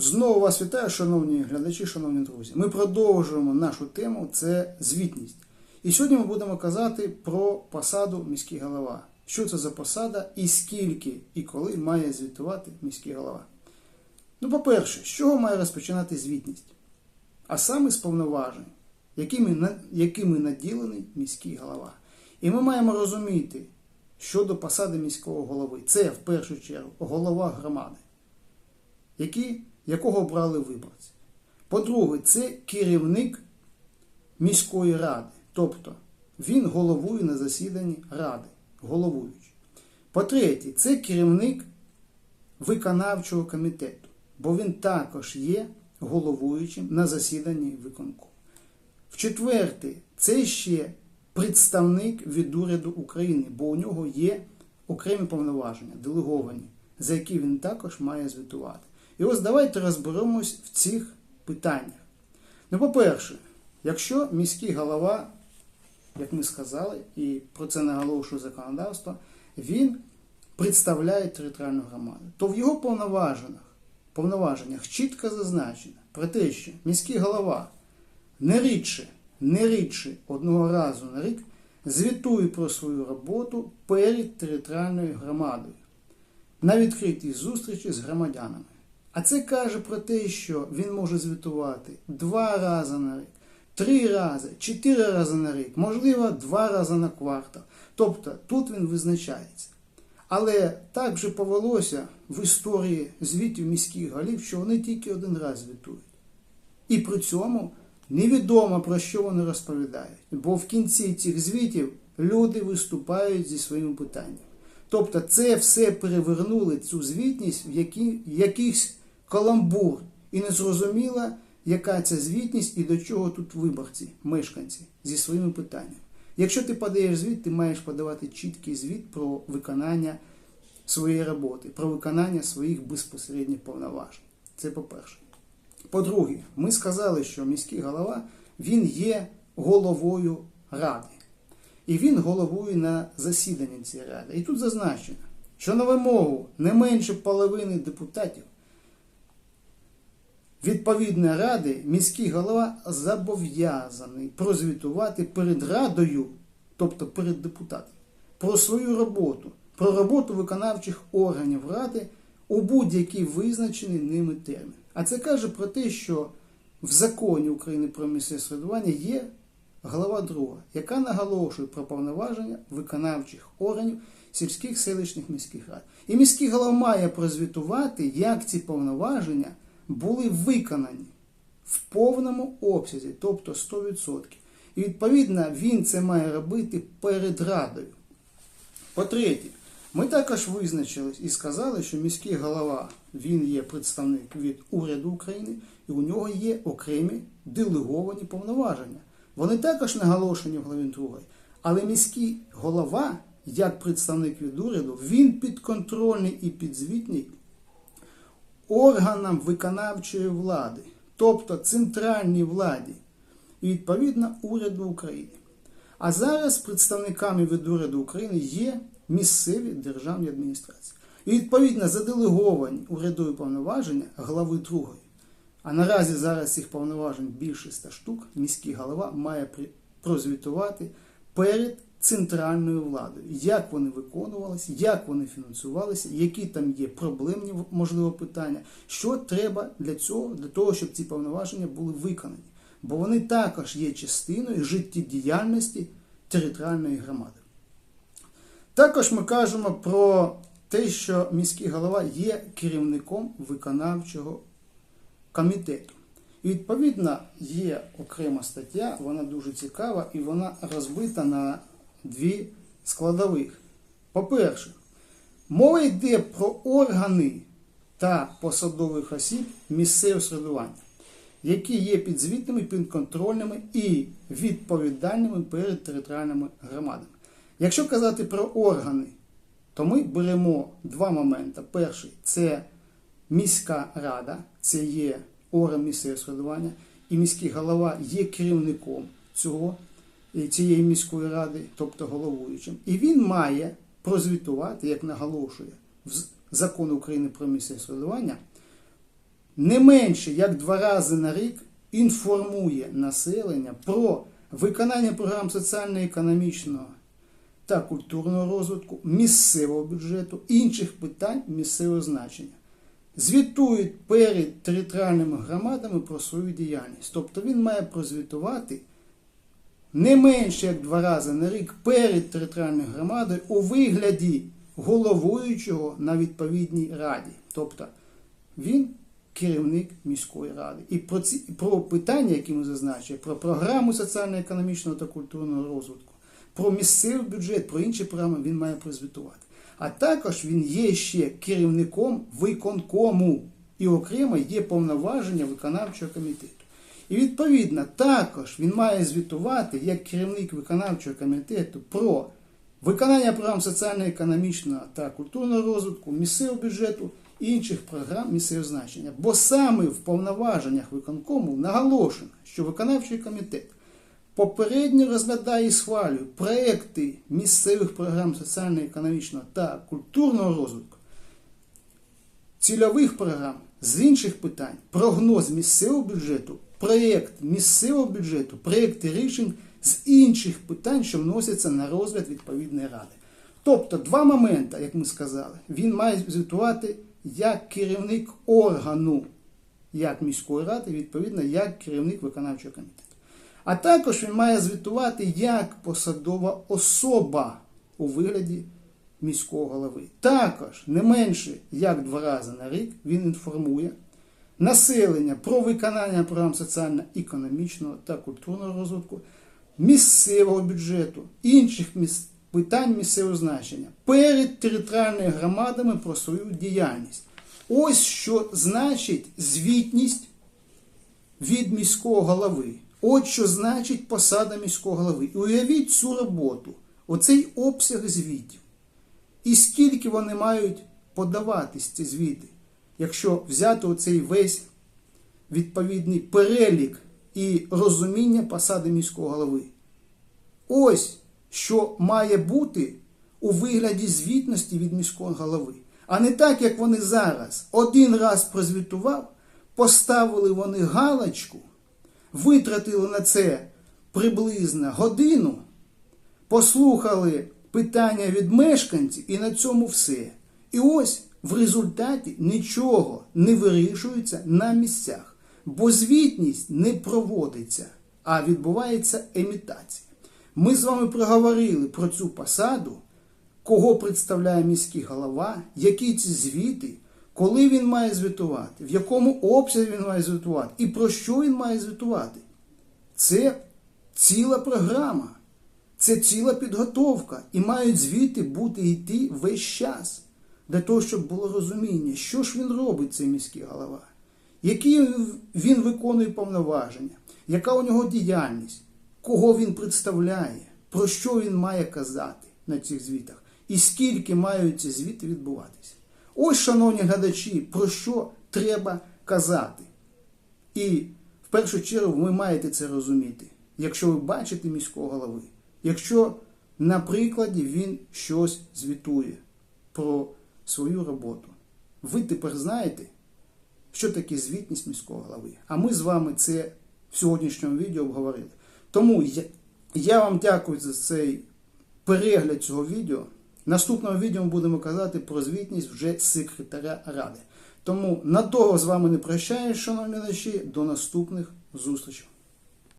Знову вас вітаю, шановні глядачі, шановні друзі. Ми продовжуємо нашу тему це звітність. І сьогодні ми будемо казати про посаду міський голова. Що це за посада і скільки і коли має звітувати міський голова. Ну, по-перше, з чого має розпочинати звітність? А саме з повноважень, якими, якими наділений міський голова. І ми маємо розуміти, щодо посади міського голови. Це в першу чергу голова громади які, якого обрали виборці. По-друге, це керівник міської ради. Тобто він головує на засіданні ради, головуючий. По-третє, це керівник виконавчого комітету, бо він також є головуючим на засіданні виконкому. В-четверте, це ще представник від уряду України, бо у нього є окремі повноваження, делеговані, за які він також має звітувати. І ось давайте розберемось в цих питаннях. Ну, по-перше, якщо міський голова, як ми сказали, і про це наголошує законодавство, він представляє територіальну громаду, то в його повноваженнях, повноваженнях чітко зазначено про те, що міський голова не рідше, не рідше одного разу на рік звітує про свою роботу перед територіальною громадою на відкритій зустрічі з громадянами. А це каже про те, що він може звітувати два рази на рік, три рази, чотири рази на рік, можливо, два рази на квартал. Тобто тут він визначається. Але так вже повелося в історії звітів міських голів, що вони тільки один раз звітують. І при цьому невідомо про що вони розповідають, бо в кінці цих звітів люди виступають зі своїми питаннями. Тобто це все перевернули цю звітність в які, каламбур. І не зрозуміло, яка ця звітність і до чого тут виборці, мешканці зі своїми питаннями. Якщо ти подаєш звіт, ти маєш подавати чіткий звіт про виконання своєї роботи, про виконання своїх безпосередніх повноважень. Це по-перше. По-друге, ми сказали, що міський голова він є головою ради. І він головує на засіданні цієї ради. І тут зазначено, що на вимогу не менше половини депутатів відповідної ради міський голова зобов'язаний прозвітувати перед радою, тобто перед депутатом, про свою роботу, про роботу виконавчих органів ради у будь-який визначений ними термін. А це каже про те, що в законі України про місцеве самоврядування є глава 2, яка наголошує про повноваження виконавчих органів сільських селищних міських рад. І міський голова має прозвітувати, як ці повноваження були виконані в повному обсязі, тобто 100%. І відповідно він це має робити перед радою. По-третє, ми також визначились і сказали, що міський голова він є представник від уряду України, і у нього є окремі делеговані повноваження. Вони також наголошені в главі 2. Але міський голова, як представник від уряду, він підконтрольний і підзвітний органам виконавчої влади, тобто центральній владі, і відповідно уряду України. А зараз представниками від уряду України є місцеві державні адміністрації. І відповідно заделеговані урядові повноваження глави другої. А наразі зараз цих повноважень більше 100 штук, міський голова має прозвітувати перед центральною владою, як вони виконувалися, як вони фінансувалися, які там є проблемні можливо питання, що треба для цього, для того, щоб ці повноваження були виконані. Бо вони також є частиною життєдіяльності територіальної громади. Також ми кажемо про те, що міський голова є керівником виконавчого комітету. І відповідно є окрема стаття, вона дуже цікава і вона розбита на дві складових. По-перше, мова йде про органи та посадових осіб місцевого середування, які є підзвітними, підконтрольними і відповідальними перед територіальними громадами. Якщо казати про органи, то ми беремо два моменти. Перший це міська рада, це є орган місцевого самоврядування, і міський голова є керівником цього, цієї міської ради, тобто головуючим. І він має прозвітувати, як наголошує в закон України про місцеве самоврядування, не менше як два рази на рік інформує населення про виконання програм соціально-економічного та культурного розвитку, місцевого бюджету, інших питань місцевого значення. Звітують перед територіальними громадами про свою діяльність. Тобто він має прозвітувати не менше як два рази на рік перед територіальною громадою у вигляді головуючого на відповідній раді. Тобто він керівник міської ради. І про, ці, про питання, які ми зазначили, про програму соціально-економічного та культурного розвитку, про місцевий бюджет, про інші програми він має прозвітувати. А також він є ще керівником виконкому і окремо є повноваження виконавчого комітету. І відповідно також він має звітувати як керівник виконавчого комітету про виконання програм соціально-економічного та культурного розвитку, місцевого бюджету і інших програм місцевого значення. Бо саме в повноваженнях виконкому наголошено, що виконавчий комітет попередньо розглядає і схвалює проекти місцевих програм соціально-економічного та культурного розвитку, цільових програм з інших питань, прогноз місцевого бюджету, проєкт місцевого бюджету, проєкти рішень з інших питань, що вносяться на розгляд відповідної ради. Тобто два моменти, як ми сказали, він має звітувати як керівник органу, як міської ради, відповідно, як керівник виконавчого комітету. А також він має звітувати як посадова особа у вигляді міського голови. Також не менше як два рази на рік він інформує населення про виконання програм соціально-економічного та культурного розвитку, місцевого бюджету, інших питань місцевого значення перед територіальними громадами про свою діяльність. Ось що значить звітність від міського голови. От що значить посада міського голови. І уявіть цю роботу, оцей обсяг звітів. І скільки вони мають подаватись, ці звіти, якщо взяти оцей весь відповідний перелік і розуміння посади міського голови. Ось що має бути у вигляді звітності від міського голови. А не так, як вони зараз один раз прозвітував, поставили вони галочку, витратили на це приблизно годину, послухали питання від мешканців і на цьому все. І ось в результаті нічого не вирішується на місцях, бо звітність не проводиться, а відбувається емітація. Ми з вами проговорили про цю посаду, кого представляє міський голова, які ці звіти, коли він має звітувати, в якому обсязі він має звітувати і про що він має звітувати. Це ціла програма, це ціла підготовка, і мають звіти бути йти весь час для того, щоб було розуміння, що ж він робить, цей міський голова, які він виконує повноваження, яка у нього діяльність, кого він представляє, про що він має казати на цих звітах, і скільки мають ці звіти відбуватися. Ось, шановні глядачі, про що треба казати. І в першу чергу ви маєте це розуміти, якщо ви бачите міського голови, якщо на прикладі він щось звітує про свою роботу. Ви тепер знаєте, що таке звітність міського голови. А ми з вами це в сьогоднішньому відео обговорили. Тому я, вам дякую за цей перегляд цього відео. В наступному відео ми будемо казати про звітність вже секретаря ради. Тому на того з вами не прощаюсь, шановні глядачі, до наступних зустрічей.